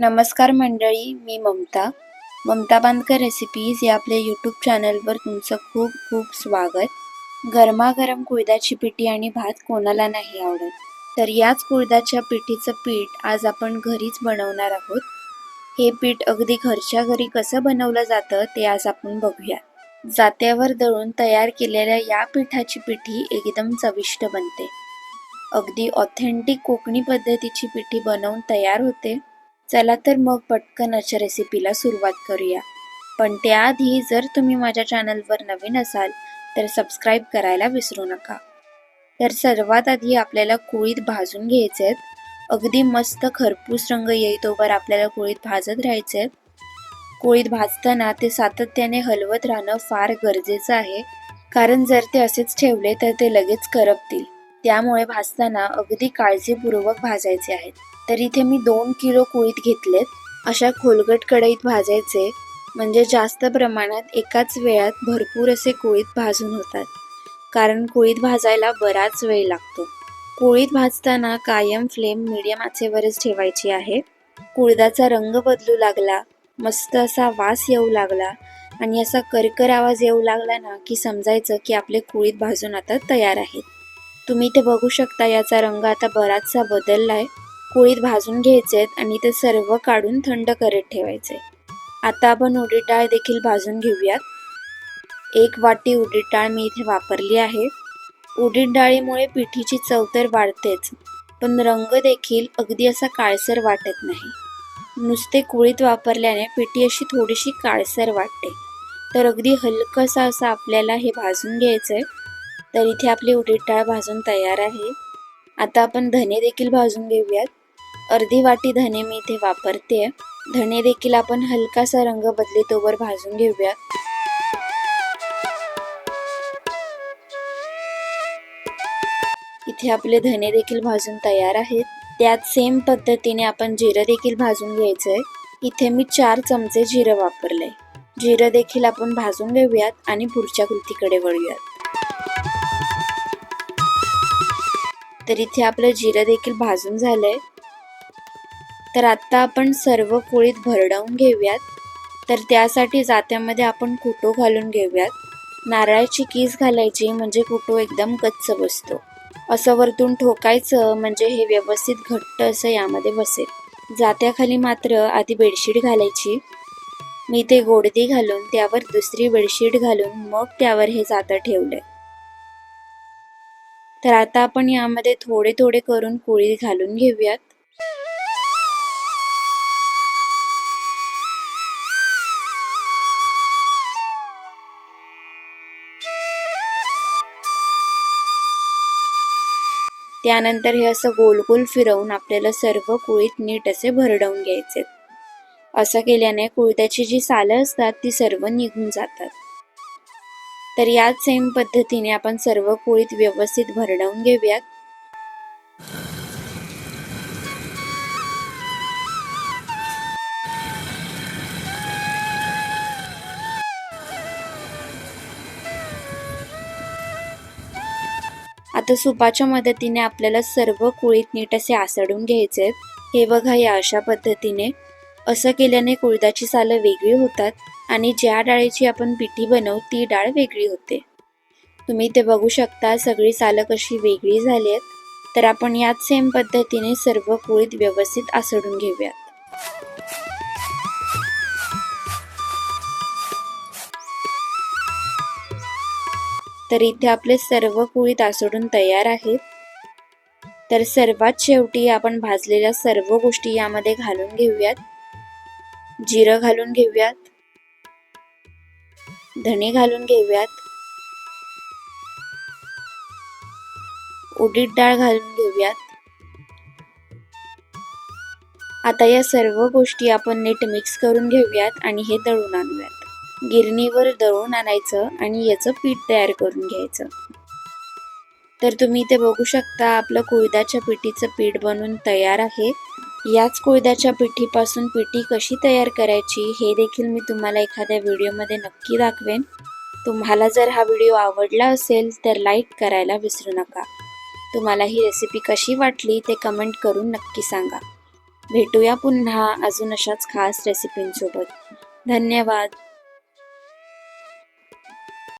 नमस्कार मंडळी मी ममता. ममता बांधकर रेसिपीज या आपल्या यूट्यूब चॅनलवर तुमचं खूप खूप स्वागत. गरमागरम कुळदाची पिठी आणि भात कोणाला नाही आवडत तर याच कुळदाच्या पिठीचं पीठ आज आपण घरीच बनवणार आहोत. हे पीठ अगदी घरच्या घरी कसं बनवलं जातं ते आज आपण बघूया. जात्यावर दळून तयार केलेल्या या पिठाची पिठी एकदम चविष्ट बनते. अगदी ऑथेंटिक कोकणी पद्धतीची पिठी बनवून तयार होते. चला तर मग पटकन अशा रेसिपीला सुरुवात करूया. पण त्याआधी जर तुम्ही माझ्या चॅनलवर नवीन असाल तर सबस्क्राईब करायला विसरू नका. तर सर्वात आधी आपल्याला कुळीत भाजून घ्यायचे आहेत अगदी मस्त खरपूस रंग येईतोवर आपल्याला कुळीत भाजत राहायचे आहेत कुळीत भाजताना ते सातत्याने हलवत राहणं फार गरजेचं आहे. कारण जर ते असेच ठेवले तर ते लगेच करपतील. त्यामुळे भाजताना अगदी काळजीपूर्वक भाजायचे आहेत. तर इथे मी दोन किलो कुळीत घेतलेत. अशा खोलगट कढईत भाजायचे म्हणजे जास्त प्रमाणात एकाच वेळात भरपूर असे कुळीत भाजून होतात. कारण कुळीत भाजायला बराच वेळ लागतो. कुळीत भाजताना कायम फ्लेम मिडियम आचेवरच ठेवायची आहे. कुळदाचा रंग बदलू लागला मस्त असा वास येऊ लागला आणि असा करकर आवाज येऊ लागला ना की समजायचं की आपले कुळीत भाजून आता तयार आहेत. तुम्ही ते बघू शकता याचा रंग आता बराचसा बदललाय. कुळीत भाजून घ्यायचे आणि ते सर्व काढून थंड करत ठेवायचे. आता आपण उडीद डाळ देखील भाजून घेऊयात. एक वाटी उडीद डाळ मी इथे वापरली आहे. उडीद डाळीमुळे पिठीची चव तर वाढतेच पण रंग देखील अगदी असा काळसर वाटत नाही. नुसते कुळीत वापरल्याने पिठी अशी थोडीशी काळसर वाटते. तर अगदी हलकंसं असं आपल्याला हे भाजून घ्यायचं आहे तर इथे आपली उडीद डाळ भाजून तयार आहे. आता आपण धने देखील भाजून घेऊयात. अर्धी वाटी धने मी इथे वापरते. धने देखील आपण हलकासा रंग बदली तोवर भाजून घेऊयात इथे आपले धने देखील भाजून तयार आहेत. त्यात सेम पद्धतीने आपण जिरं देखील भाजून घ्यायचंय. इथे मी चार चमचे जिरं वापरले जिरं देखील आपण भाजून घेऊयात आणि पुढच्या कृतीकडे वळूयात. तर इथे आपलं जिरं देखील भाजून झालंय. तर आत्ता आपण सर्व पोळीत भरडवून घेऊयात. तर त्यासाठी जात्यामध्ये आपण कुटो घालून घेऊयात. नारळाची कीस घालायची म्हणजे कुटो एकदम कच्च बसतो. असं वरतून ठोकायचं म्हणजे हे व्यवस्थित घट्ट असं यामध्ये बसेल. जात्याखाली मात्र आधी बेडशीट घालायची. मी ते गोडदी घालून त्यावर दुसरी बेडशीट घालून मग त्यावर हे जातं ठेवलंय. तर आता आपण यामध्ये थोडे थोडे करून पोळी घालून घेऊयात. त्यानंतर हे असं गोल गोल फिरवून आपल्याला सर्व कुळीत नीट असे भरडवून घ्यायचे असं केल्याने कुळत्याची जी सालं असतात ती सर्व निघून जातात. तर याच सेम पद्धतीने आपण सर्व पोळीत व्यवस्थित भरडवून घेऊयात. आता सुपाच्या मदतीने आपल्याला सर्व कुळीत नीट असे आसडून घ्यायचे हे बघा या अशा पद्धतीने. असं केल्याने कुळदाची सालं वेगळी होतात आणि ज्या डाळीची आपण पिठी बनवू ती डाळ वेगळी होते. तुम्ही ते बघू शकता सगळी सालं कशी वेगळी झाली आहेत. तर आपण याच सेम पद्धतीने सर्व कुळीत व्यवस्थित आसडून घेऊयात. तर इथे आपले सर्व कुळीत आसडून तयार आहेत. तर सर्वात शेवटी आपण भाजलेल्या सर्व गोष्टी यामध्ये घालून घेऊयात. जिरं घालून घेऊयात. धणे घालून घेऊयात. उडीद डाळ घालून घेऊयात. आता या सर्व गोष्टी आपण नीट मिक्स करून घेऊयात आणि हे दळून आणूयात. गिरणीवर दळून आणायचं आणि याचं पीठ तयार करून घ्यायचं. तर तुम्ही इथे बघू शकता आपलं कुळदाच्या पिठीचं पीठ बनवून तयार आहे. याच कोयद्याच्या पिठीपासून पिठी कशी तयार करायची हे देखील मी तुम्हाला एखाद्या व्हिडिओमध्ये नक्की दाखवेन. तुम्हाला जर हा व्हिडिओ आवडला असेल तर लाईक करायला विसरू नका. तुम्हाला ही रेसिपी कशी वाटली ते कमेंट करून नक्की सांगा. भेटूया पुन्हा अजून अशाच खास रेसिपींसोबत. धन्यवाद.